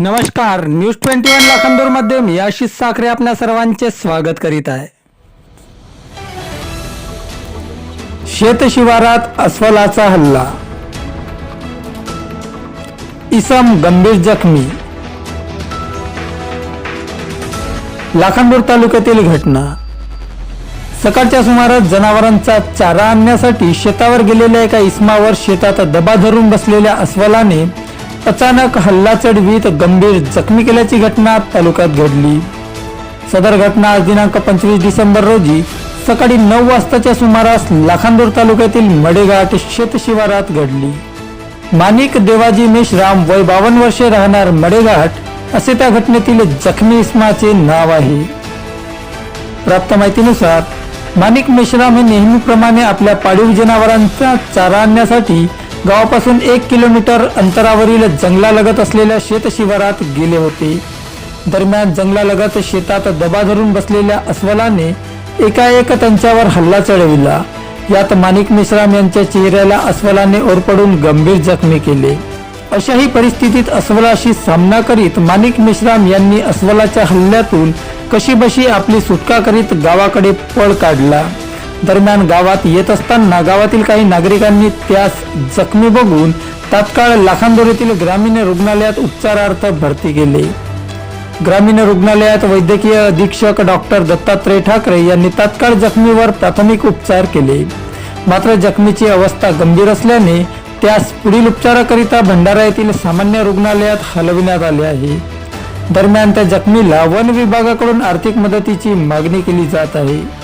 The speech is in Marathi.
नमस्कार न्यूज ट्वेंटी वन लाखांदूरमध्ये मी आशिष साखरे आपल्या सर्वांचे स्वागत करीत आहे. शेत शिवारात अस्वलाचा हल्ला. इसम गंभीर जखमी. लाखांदूर तालुक्यातील घटना. सकाळच्या सुमारास जनावरांचा चारा आणण्यासाठी शेतावर गेलेल्या एका इसमावर शेतात दबा धरून बसलेल्या अस्वलाने अचानक हल्ला चढवीत गंभीर जखमी केल्याची घटना तालुक्यात घडली. सदर घटना आज दिनांक पंचवीस डिसेंबर रोजी सकाळी नऊ वाजताच्या सुमारास लाखांदूर तालुक्यातील मडेघाट शेत शिवारात घडली. माणिक देवाजी मेश्राम वय बावन्न वर्षे राहणार मडेघाट असे त्या घटनेतील जखमी इस्माचे नाव आहे. प्राप्त माहितीनुसार माणिक मेश्राम हे नेहमीप्रमाणे आपल्या पाळीव जनावरांचा चारा आणण्यासाठी गावापासून एक किलोमीटर अंतरावरील जंगलालगत असलेल्या शेतशिवारात गेले होते. दरम्यान जंगलालगत शेतात दबा धरून बसलेल्या अस्वलाने एकाएक त्यांच्यावर हल्ला चढविला. यात माणिक मेश्राम यांच्या चेहऱ्याला अस्वलाने ओरपडून गंभीर जखमी केले. अशाही परिस्थितीत अस्वलाशी सामना करीत माणिक मेश्राम यांनी अस्वलाच्या हल्ल्यातून कशीबशी आपली सुटका करीत गावाकडे पळ काढला. दरम्यान गावात येत असताना गावातील काही नागरिकांनी त्यास जखमी बघून तात्काळ लाखांदूर येथील ग्रामीण रुग्णालयात उपचारार्थ भरती केले. ग्रामीण रुग्णालयात वैद्यकीय अधीक्षक डॉक्टर दत्तात्रय ठाकरे यांनी तात्काळ जखमीवर प्राथमिक उपचार केले. मात्र जखमीची अवस्था गंभीर असल्याने त्यास पुढील उपचाराकरिता भंडारा येथील सामान्य रुग्णालयात हलविण्यात आले आहे. दरम्यान त्या जखमीला वन विभागाकडून आर्थिक मदतीची मागणी केली जात आहे.